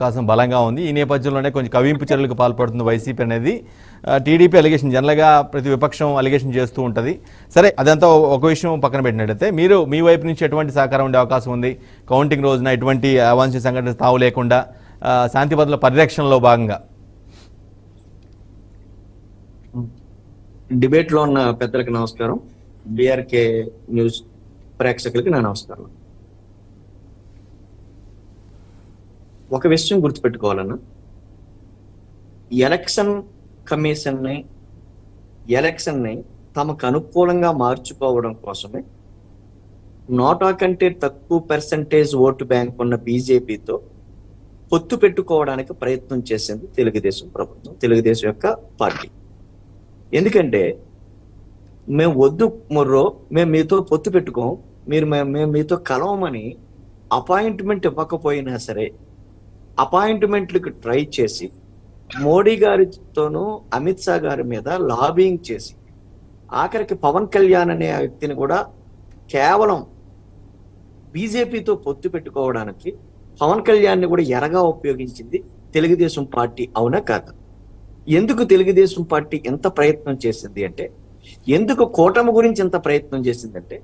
అవకాశం బలంగా ఉంది. ఈ నేపథ్యంలోనే కొంచెం కవింపు చర్యలకు పాల్పడుతుంది వైసీపీ అనేది. టీడీపీ అలిగేషన్ జనరల్గా ప్రతి విపక్షం అలిగేషన్ చేస్తూ ఉంటుంది. సరే అదంతా ఒక విషయం పక్కన పెట్టినట్టయితే మీరు మీ వైపు నుంచి ఎటువంటి సహకారం ఉండే అవకాశం ఉంది? కౌంటింగ్ రోజున ఎటువంటి అవాంఛ సంఘటన తావు లేకుండా శాంతి భద్రతల పరిరక్షణలో భాగంగా? డిబేట్లో ఉన్న పెద్దలకు నమస్కారం. బిఆర్కే న్యూస్ ప్రేక్షకులకి నా నమస్కారం. ఒక విషయం గుర్తుపెట్టుకోవాలన్న. ఎలక్షన్ కమిషన్ని ఎలక్షన్ని తమకు అనుకూలంగా మార్చుకోవడం కోసమే నోటా కంటే తక్కువ పర్సంటేజ్ ఓటు బ్యాంక్ ఉన్న బీజేపీతో పొత్తు పెట్టుకోవడానికి ప్రయత్నం చేసింది తెలుగుదేశం ప్రభుత్వం తెలుగుదేశం యొక్క పార్టీ. ఎందుకంటే మేము వద్దు మొర్రో మేము మీతో పొత్తు పెట్టుకోం మీరు మేము మీతో కలవమని అపాయింట్మెంట్ ఇవ్వకపోయినా సరే అపాయింట్మెంట్లకు ట్రై చేసి మోడీ గారితోనూ అమిత్ షా గారి మీద లాబింగ్ చేసి ఆఖరికి పవన్ కళ్యాణ్ అనే వ్యక్తిని కూడా కేవలం బీజేపీతో పొత్తు పెట్టుకోవడానికి పవన్ కళ్యాణ్ని కూడా ఎరగా ఉపయోగించింది తెలుగుదేశం పార్టీ అవునా కాదా? ఎందుకు తెలుగుదేశం పార్టీ ఎంత ప్రయత్నం చేసింది అంటే ఎందుకు కూటమి గురించి ఎంత ప్రయత్నం చేసిందంటే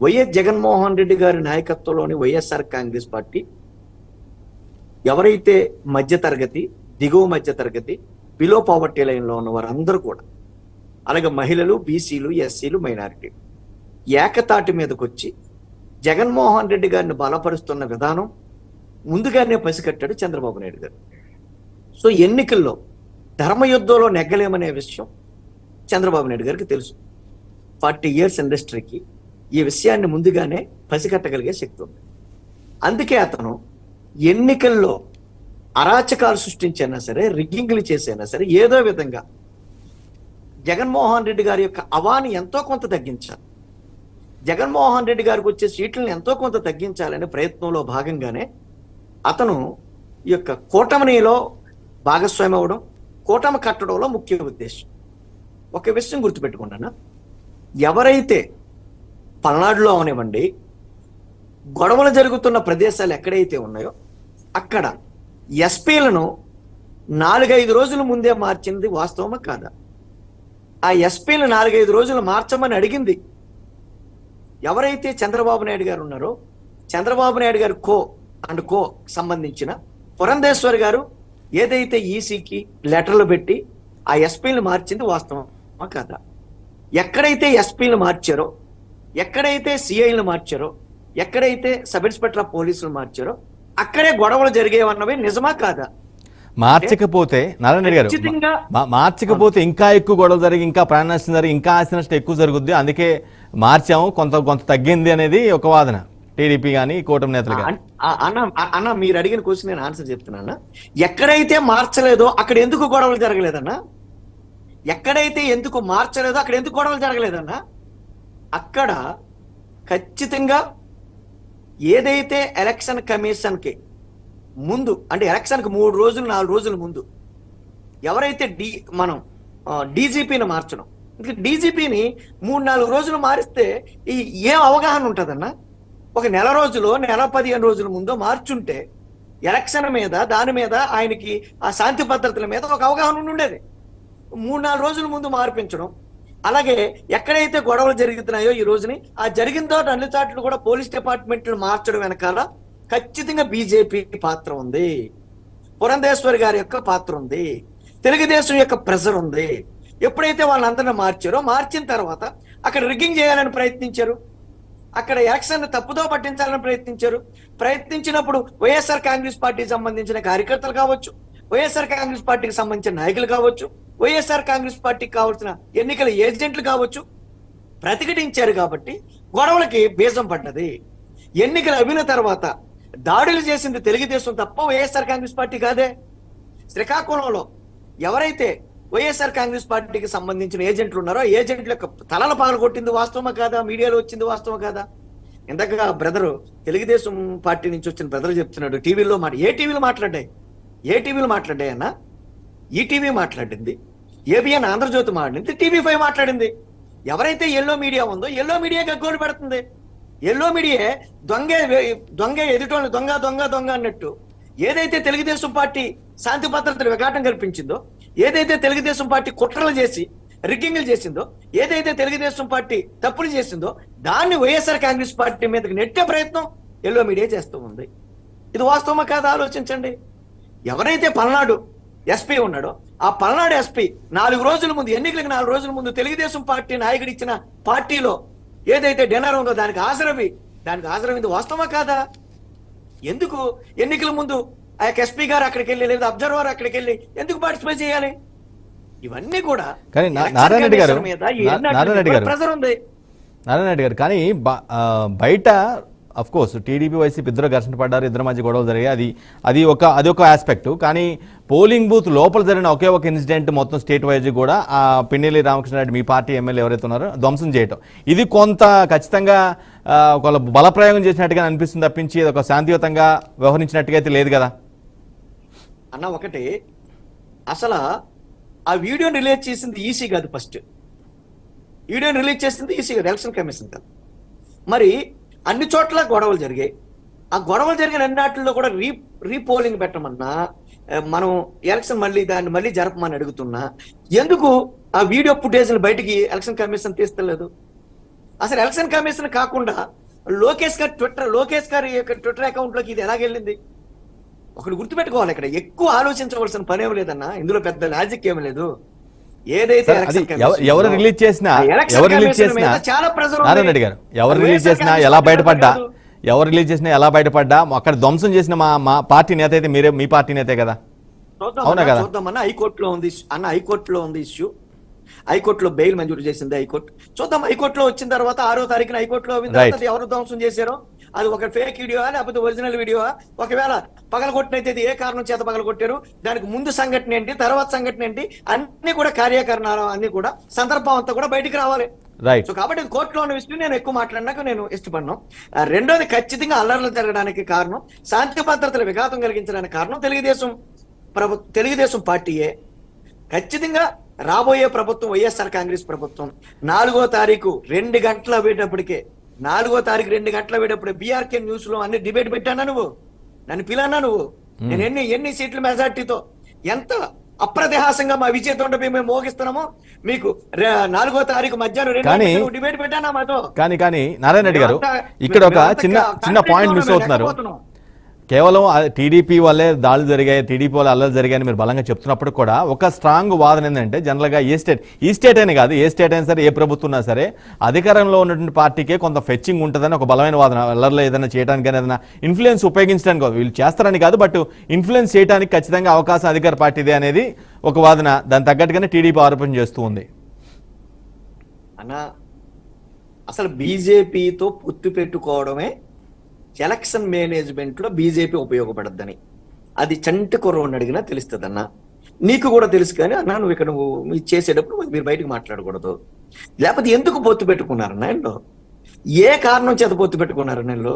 వైఎస్ జగన్మోహన్ రెడ్డి గారి నాయకత్వంలోని వైఎస్ఆర్ కాంగ్రెస్ పార్టీ ఎవరైతే మధ్య తరగతి దిగువ మధ్య తరగతి బిలో పావర్టీ లైన్లో ఉన్న వారందరూ కూడా అలాగే మహిళలు బీసీలు ఎస్సీలు మైనారిటీ ఏకతాటి మీదకి వచ్చి జగన్మోహన్ రెడ్డి గారిని బలపరుస్తున్న విధానం ముందుగానే పసికట్టాడు చంద్రబాబు నాయుడు గారు. సో ఎన్నికల్లో ధర్మయుద్ధంలో నెగ్గలేమనే విషయం చంద్రబాబు నాయుడు గారికి తెలుసు. ఫార్టీ ఇయర్స్ ఇండస్ట్రీకి ఈ విషయాన్ని ముందుగానే పసిగట్టగలిగే శక్తి ఉంది. అందుకే అతను ఎన్నికల్లో అరాచకాలు సృష్టించైనా సరే రిగ్గింగ్లు చేసైనా సరే ఏదో విధంగా జగన్మోహన్ రెడ్డి గారి యొక్క అవాని ఎంతో కొంత తగ్గించాలి. జగన్మోహన్ రెడ్డి గారికి వచ్చే సీట్లను ఎంతో కొంత తగ్గించాలనే ప్రయత్నంలో భాగంగానే అతను ఈ యొక్క కూటమినిలో భాగస్వామి అవ్వడం కూటమి కట్టడంలో ముఖ్య ఉద్దేశం. ఒక విషయం గుర్తుపెట్టుకున్నాను ఎవరైతే పల్నాడులో అవనివ్వండి గొడవలు జరుగుతున్న ప్రదేశాలు ఎక్కడైతే ఉన్నాయో అక్కడ ఎస్పీలను నాలుగైదు రోజుల ముందే మార్చింది వాస్తవమా కాదా? ఆ ఎస్పీలు నాలుగైదు రోజులు మార్చమని అడిగింది ఎవరైతే చంద్రబాబు నాయుడు గారు ఉన్నారో చంద్రబాబు నాయుడు గారు కో అండ్ కో సంబంధించిన పురంధేశ్వర్ గారు ఏదైతే ఈసీకి లెటర్లు పెట్టి ఆ ఎస్పీలు మార్చింది వాస్తవమా కాదా? ఎక్కడైతే ఎస్పీలు మార్చారో ఎక్కడైతే సిఐలు మార్చారో ఎక్కడైతే సబ్ ఇన్స్పెక్టర్ ఆఫ్ పోలీసులు మార్చారో అక్కడే గొడవలు జరిగేవన్నవి నిజమా కాదా? మార్చకపోతే నారాయణ గారు మార్చకపోతే ఇంకా ఎక్కువ గొడవలు జరిగి ఇంకా ప్రాణ నష్టం జరిగి ఇంకా ఆస్తి నష్టం ఎక్కువ జరుగుద్ది. అందుకే మార్చాము. కొంత కొంత తగ్గింది అనేది ఒక వాదన. టీడీపీ కానీ కూటమి నేతలు అన్న అన్న మీరు అడిగిన క్వశ్చన్ నేను ఆన్సర్ చెప్తున్నాను? ఎక్కడైతే మార్చలేదో అక్కడ ఎందుకు గొడవలు జరగలేదన్నా? ఎక్కడైతే ఎందుకు మార్చలేదో అక్కడ ఎందుకు గొడవలు జరగలేదన్నా? అక్కడ ఖచ్చితంగా ఏదైతే ఎలక్షన్ కమిషన్కి ముందు అంటే ఎలక్షన్కి మూడు రోజులు నాలుగు రోజుల ముందు ఎవరైతే డి మనం డీజీపీని మార్చడం ఇంకా డీజీపీని మూడు నాలుగు రోజులు మారిస్తే ఈ ఏం అవగాహన ఉంటుందన్నా? ఒక నెల రోజులు నెల పదిహేను రోజుల ముందు మార్చుంటే ఎలక్షన్ మీద దాని మీద ఆయనకి ఆ శాంతి భద్రతల మీద ఒక అవగాహన ఉండి ఉండేది. మూడు నాలుగు రోజుల ముందు మార్పించడం అలాగే ఎక్కడైతే గొడవలు జరుగుతున్నాయో ఈ రోజుని ఆ జరిగిన తోట అన్ని చాట్లు కూడా పోలీస్ డిపార్ట్మెంట్ మార్చడం వెనకాల ఖచ్చితంగా బీజేపీ పాత్ర ఉంది. పురంధేశ్వరి గారి యొక్క పాత్ర ఉంది. తెలుగుదేశం యొక్క ప్రెజర్ ఉంది. ఎప్పుడైతే వాళ్ళందరినీ మార్చారో మార్చిన తర్వాత అక్కడ రిగ్గింగ్ చేయాలని ప్రయత్నించారు. అక్కడ ఎలక్షన్ తప్పుదో పట్టించాలని ప్రయత్నించారు. ప్రయత్నించినప్పుడు వైఎస్ఆర్ కాంగ్రెస్ పార్టీకి సంబంధించిన కార్యకర్తలు కావచ్చు వైఎస్ఆర్ కాంగ్రెస్ పార్టీకి సంబంధించిన నాయకులు కావచ్చు వైఎస్ఆర్ కాంగ్రెస్ పార్టీకి కావాల్సిన ఎన్నికల ఏజెంట్లు కావచ్చు ప్రతిఘటించారు కాబట్టి గొడవలకి బీజం పడ్డది. ఎన్నికలు అవిన తర్వాత దాడులు చేసింది తెలుగుదేశం తప్ప వైఎస్ఆర్ కాంగ్రెస్ పార్టీ కాదే. శ్రీకాకుళంలో ఎవరైతే వైఎస్ఆర్ కాంగ్రెస్ పార్టీకి సంబంధించిన ఏజెంట్లు ఉన్నారో ఏజెంట్ల యొక్క తలల పగల కొట్టింది వాస్తవమా కాదా? మీడియాలో వచ్చింది వాస్తవం కాదా? ఇందాక బ్రదరు తెలుగుదేశం పార్టీ నుంచి వచ్చిన బ్రదర్ చెప్తున్నాడు టీవీలో మాట ఏ టీవీలో మాట్లాడాయి? ఏ టీవీలో మాట్లాడాయి అన్న? ఈటీవీ మాట్లాడింది. ఏబిఎన్ ఆంధ్రజ్యోతి మాట్లాడింది టీవీ ఫైవ్ మాట్లాడింది. ఎవరైతే ఎల్లో మీడియా ఉందో ఎల్లో మీడియా గగ్గోలు పెడుతుంది. ఎల్లో మీడియా దొంగ దొంగ ఎదుటోళ్ళు దొంగ దొంగ దొంగ అన్నట్టు ఏదైతే తెలుగుదేశం పార్టీ శాంతి భద్రతలు విఘాటం కల్పించిందో ఏదైతే తెలుగుదేశం పార్టీ కుట్రలు చేసి రిగ్గింగ్లు చేసిందో ఏదైతే తెలుగుదేశం పార్టీ తప్పులు చేసిందో దాన్ని వైఎస్ఆర్ కాంగ్రెస్ పార్టీ మీదకి నెట్టే ప్రయత్నం ఎల్లో మీడియా చేస్తూ ఉంది. ఇది వాస్తవమా కాదా? ఆలోచించండి. ఎవరైతే పల్నాడు ఎస్పీ ఉన్నాడో ఆ పల్నాడు ఎస్పీ నాలుగు రోజుల ముందు ఎన్నికలకు నాలుగు రోజుల ముందు తెలుగుదేశం పార్టీ నాయకుడు ఇచ్చిన పార్టీలో ఏదైతే డిన్నర్ ఉందో దానికి హాజరవి దానికి హాజరవింది వాస్తవమా కాదా? ఎందుకు? ఎన్నికల ముందు ఆ యొక్క ఎస్పీ గారు అక్కడికి వెళ్ళి లేదా అబ్జర్వర్ అక్కడికి వెళ్ళి ఎందుకు పార్టిసిపేట్ చేయాలి? ఇవన్నీ కూడా కానీ నారాయణ రెడ్డి గారు. ప్రెజర్ ఉంది. నారాయణ రెడ్డి గారు కానీ బయట అఫ్ కోర్స్ టీడీపీ వైసీపీ ఇద్దరు ఘర్షణ పడ్డారు ఇద్దరు మధ్య గొడవలు జరిగాయి. అది అది ఒక అది ఒక ఆస్పెక్ట్ కానీ పోలింగ్ బూత్ లోపల జరిగిన ఒకే ఒక ఇన్సిడెంట్ మొత్తం స్టేట్ వైజ్ కూడా ఆ పిన్నెల్లి రామకృష్ణారెడ్డి మీ పార్టీ ఎమ్మెల్యే ఎవరైతే ఉన్నారో ధ్వంసం చేయటం. ఇది కొంత ఖచ్చితంగా ఒక బలప్రయోగం చేసినట్టుగా అనిపిస్తుంది తప్పించి ఇది ఒక శాంతియుతంగా వ్యవహరించినట్టుగా అయితే లేదు కదా? అన్న ఒకటి అసలు ఆ వీడియోని రిలీజ్ చేసింది ఈసీ కాదు ఫస్ట్ వీడియోని రిలీజ్ చేసింది ఈసీ కాదు ఎలక్షన్ కమిషన్ కాదు. మరి అన్ని చోట్ల గొడవలు జరిగాయి. ఆ గొడవలు జరిగిన అన్నిటిలో కూడా రీ రీపోలింగ్ పెట్టమన్నా మనం ఎలక్షన్ మళ్ళీ దాన్ని మళ్ళీ జరపమని అడుగుతున్నా ఎందుకు ఆ వీడియో ఫుటేజ్ బయటికి ఎలక్షన్ కమిషన్ తీస్తలేదు? అసలు ఎలక్షన్ కమిషన్ కాకుండా లోకేష్ గారి ట్విట్టర్ లోకేష్ గారి యొక్క ట్విట్టర్ అకౌంట్లోకి ఇది ఎలాగెళ్ళింది ఒకటి గుర్తుపెట్టుకోవాలి ఇక్కడ. ఎక్కువ ఆలోచించవలసిన పని ఏమి లేదన్నా. ఇందులో పెద్ద లాజిక్ ఏమి లేదు. ఏదైతే ఎవరు రిలీజ్ చేసినా ఎవరు రిలీజ్ చేసినా నారాయణ రెడ్డి గారు ఎవరు రిలీజ్ చేసినా ఎలా బయటపడ్డా? ఎవరు రిలీజ్ చేసినా ఎలా బయటపడ్డా? అక్కడ ధ్వంసం చేసిన మా మా పార్టీ నేత అయితే మీరే మీ పార్టీ నేతే కదా? అవునా కదా? చూద్దామన్నా హైకోర్టులో ఉంది. అన్న హైకోర్టులో ఉంది ఇష్యూ. హైకోర్టులో బెయిల్ మంజూరు చేసింది హైకోర్టు. చూద్దాం హైకోర్టులో వచ్చిన తర్వాత ఆరో తారీఖున హైకోర్టులో ఎవరు ధ్వంసం చేశారో? అది ఒక ఫేక్ వీడియో లేకపోతే ఒరిజినల్ వీడియో ఒకవేళ పగలగొట్టినైతే ఇది ఏ కారణం చేత పగలగొట్టారు? దానికి ముందు సంఘటన ఏంటి? తర్వాత సంఘటన ఏంటి? అన్ని కూడా కార్యకరణాలు అన్ని కూడా సందర్భం అంతా కూడా బయటికి రావాలి. సో కాబట్టి కోర్టులో ఉన్న విషయం నేను ఎక్కువ మాట్లాడినాక నేను ఇష్టపడినాం. రెండోది ఖచ్చితంగా అల్లర్లు జరగడానికి కారణం శాంతి భద్రతల విఘాతం కలిగించడానికి కారణం తెలుగుదేశం ప్రభు తెలుగుదేశం పార్టీయే. ఖచ్చితంగా రాబోయే ప్రభుత్వం వైఎస్ఆర్ కాంగ్రెస్ ప్రభుత్వం నాలుగో తారీఖు రెండు గంటల అయ్యేటప్పటికే నాలుగో తారీఖు రెండు గంటల అయ్యేటప్పుడు బీఆర్కే న్యూస్లో అన్ని డిబేట్ పెట్టానా నువ్వు? నన్ను పిలన్నా నువ్వు? నేను ఎన్ని ఎన్ని సీట్ల మెజార్టీతో ఎంత అప్రతిహాసంగా మా విజయతోండ మేము మోగిస్తున్నామో మీకు నాలుగో తారీఖు మధ్యాహ్నం రెండు డిబేట్ పెట్టానా మాతో? కానీ కానీ నారాయణ రెడ్డి గారు ఇక్కడ ఒక చిన్న చిన్న పాయింట్ మిస్ అవుతున్నారు. కేవలం టీడీపీ వల్లే దాడులు జరిగాయి టీడీపీ వల్ల అల్లలు జరిగాయని మీరు బలంగా చెప్తున్నప్పుడు కూడా ఒక స్ట్రాంగ్ వాదన ఏంటంటే జనరల్గా ఏ స్టేట్ ఈ స్టేట్ అని కాదు ఏ స్టేట్ అయినా సరే ఏ ప్రభుత్వం ఉన్నా సరే అధికారంలో ఉన్నటువంటి పార్టీకే కొంత ఫెచ్చింగ్ ఉంటుందని ఒక బలమైన వాదన అల్లర్లో ఏదైనా చేయడానికి కానీ ఏదైనా ఇన్ఫ్లుయెన్స్ ఉపయోగించడానికి కాదు. వీళ్ళు చేస్తారని కాదు బట్ ఇన్ఫ్లుయెన్స్ చేయడానికి ఖచ్చితంగా అవకాశం అధికార పార్టీదే అనేది ఒక వాదన దాని తగ్గట్టుగానే టీడీపీ ఆరోపణ చేస్తూ ఉంది అన్న అసలు బీజేపీతో పొత్తు పెట్టుకోవడమే ఎలక్షన్ మేనేజ్మెంట్లో బీజేపీ ఉపయోగపడద్దని. అది చంటి కుర్రోడిని అడిగినా తెలుస్తుంది అన్న నీకు కూడా తెలుసు కానీ అన్న నువ్వు ఇక్కడ నువ్వు మీరు చేసేటప్పుడు మీరు బయటకు మాట్లాడకూడదు. లేకపోతే ఎందుకు పొత్తు పెట్టుకున్నారన్న వీళ్ళు ఏ కారణం చేత పొత్తు పెట్టుకున్నారు వీళ్ళు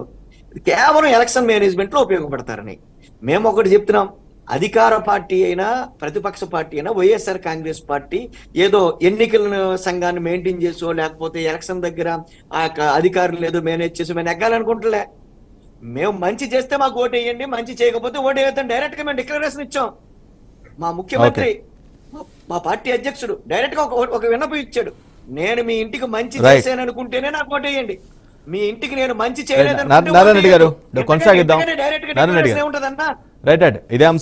కేవలం ఎలక్షన్ మేనేజ్మెంట్లో ఉపయోగపడతారని. మేము ఒకటి చెప్తున్నాం. అధికార పార్టీ అయినా ప్రతిపక్ష పార్టీ అయినా వైఎస్ఆర్ కాంగ్రెస్ పార్టీ ఏదో ఎన్నికల సంఘాన్ని మెయింటైన్ చేసో లేకపోతే ఎలక్షన్ దగ్గర ఆ యొక్క అధికారులు ఏదో మేనేజ్ చేసి మేము ఎక్కాలనుకుంటలే మేము మంచి చేస్తే మాకు ఓటు వేయండి మంచి చేయకపోతే ఓటు వేయద్దని డైరెక్ట్గా మేము డిక్లరేషన్ ఇచ్చాం. మా ముఖ్యమంత్రి మా- పార్టీ అధ్యక్షుడు డైరెక్ట్గా ఒక విన్నపం ఇచ్చాడు. నేను మీ ఇంటికి మంచి. చేశాను అనుకుంటేనే నాకు ఓటు వేయండి. మీ ఇంటికి నేను మంచి నారాయణ రెడ్డి గారు,